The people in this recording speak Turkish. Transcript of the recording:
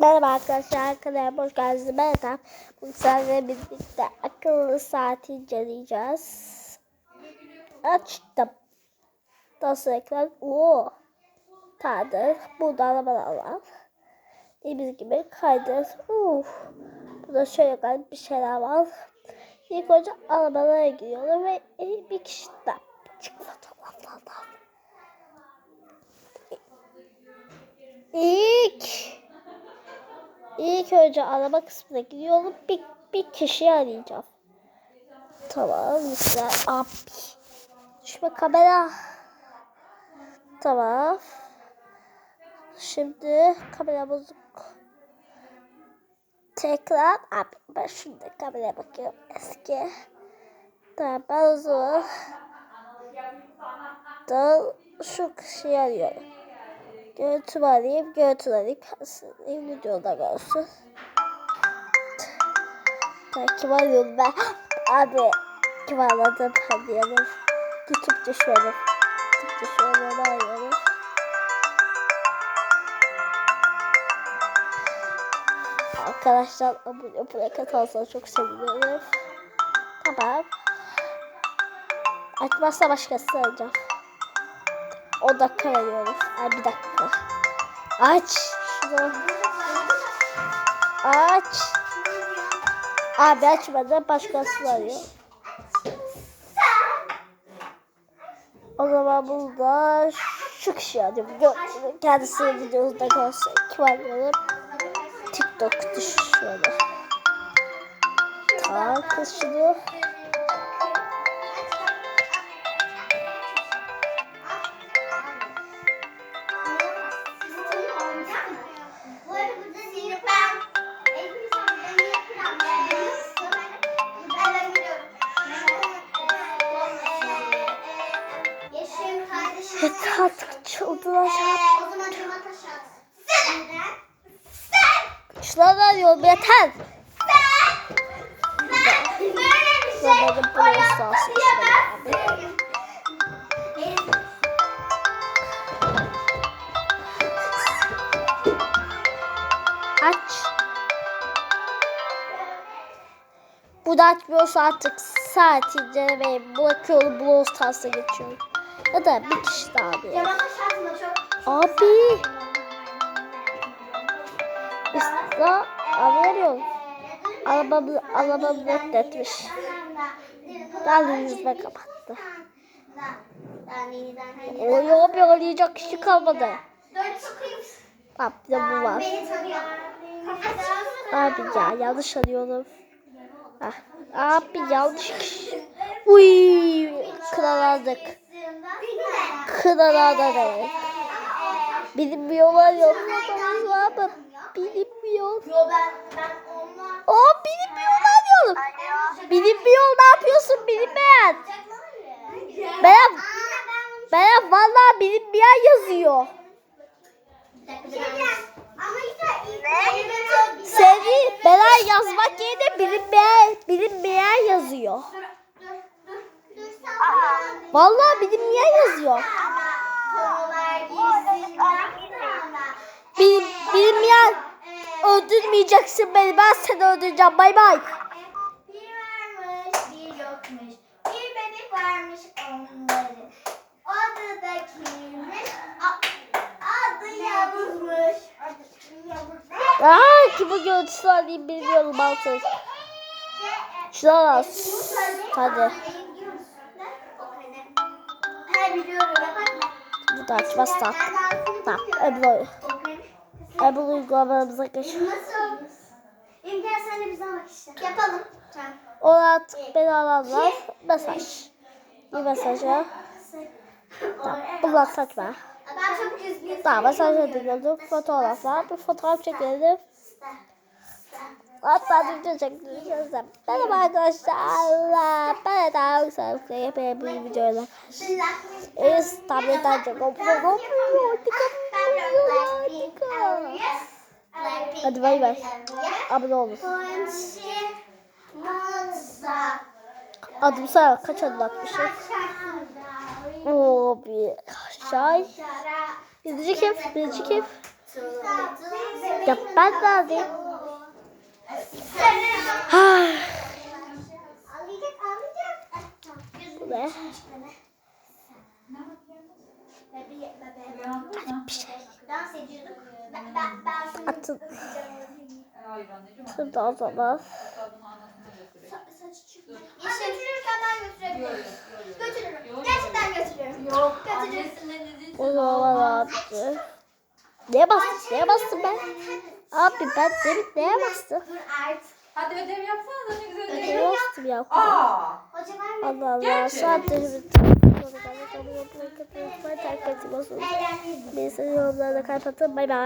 Merhaba arkadaşlar, kanalıma hoş geldiniz. Merhaba. Bugün sizlerle birlikte akıllı saati inceleyeceğiz. Açtım. Nasıl ekran? Oo. Tadır. Burada arabalar var. Dediğimiz gibi kaydır. Uf. Burada şöyle garip bir şeyler var. İlk önce arabalara giriyorlar ve bir kişi de çık fotoğraflardan. İlk İlk önce araba kısmına gidiyorum. Bir, bir kişiyi arayacağım. Tamam. Mesela abi. Düşme kamera. Tamam. Şimdi kamera bozuk. Tekrar abi ben şimdi kameraya bakıyorum eski. Tamam ben o zaman da şu kişiyi arıyorum. Görüntü arayayım, görüntü arayayım. Alayım videoda görsün. Ben kim arıyorum ben? Abi kim aradım arayalım. YouTube düşüyorum. YouTube düşüyorum arıyorum. Arkadaşlar abone plaket olsa çok sevinirim. Tamam. Açmazsa başkası arayacağım. O dakika veriyorum. Ay bir dakika. Aç. Aç. Abi açmadı. Başkası arıyor. O zaman burada şu kişi arıyorum. Gö- Kendisi videosunda görsün. Kim arıyorum? TikTok. Tamam kız şunu. Yeter artık. Sen. Sen. Şunları arıyorum yeter. Sen. Böyle bir şey. Zamanı bu o esnası yapma işte diyemezsin. Benim- Aç. Bu da açmıyorsa artık saat incelemeye bırakıyorum. Brawl Stars'a geçiyorum. Ya da bir kişi daha bir. Abi. İsra arayamıyorum. Arabamı, arabamı reddetmiş. Geldi yüzme kapattı. Oy abi arayacak kişi kalmadı. Bak bir de bu var. Abi ya yanlış arıyorum. Ah, abi yanlış kişi. Uy, kıraladık. Kıraladık. Bilinmiyorlar yollarımız var mı? Bilinmiyor. Yo ben ben onunla Aa bilinmiyorlar diyorum. Bilinmiyor ne yapıyorsun bilinmeyen. Berat, Berat vallahi bilinmeyen yazıyor. Seni Berat yazmak yerine bilinmeyen, bilinmeyen yazıyor. Vallahi bilinmeyen yazıyor. Konular giysinden Bil, bilinmeyen öldürmeyeceksin beni. Ben seni öldüreceğim. Bay bay. Bir varmış bir yokmuş. Bir bebek varmış onların. Adı da kimmiş? Adı Yavuz'muş. Aa, kimi görüntüsü alayım bilmiyorum artık. Şuna bas. Hadi. Bu da açmazsak. Tamam. Ebru. Ebru uygulamalarımıza geç. Nasıl? İmkan sen de bize bak işte. Yapalım. Tamam. Ona artık beni alanlar mesaj. Bir mesajı. Tamam. Bunlar saçma. Ben çok üzgünüm. Tamam mesaj ediliyorduk. Fotoğraflar. Bir fotoğraf çekelim. Hatta video çekeceğiz. Merhaba arkadaşlar. Ben de daha güzel bir yapayım bir videoyla. Es tabletten çok yapıyorum. Hadi bay bay. Abone olun. Adım sayar. Kaç adım atmışım? Oo bir şey. Birinci kim? Birinci kim? Ya ben de alayım. Ha, Ağlayacak ağlayacak. bu ne? Bebeğe bebeğe. Dans ediyorduk. Ben ben ben Atın. Şurada o zaman. İşte götürürken ben götürebilirim. Götürürüm. Gerçekten götürüyorum. Yok dediği O zaman abi. Neye bastın? Neye bastım ben? Abi ben demin neye bastım? Hadi ödev yapsana da ne güzel ödev. Neye bastım ya? Aa. Allah Allah. Sadece bir ettim olsun. Neyse yorumlarda kalp atın. Bay bay.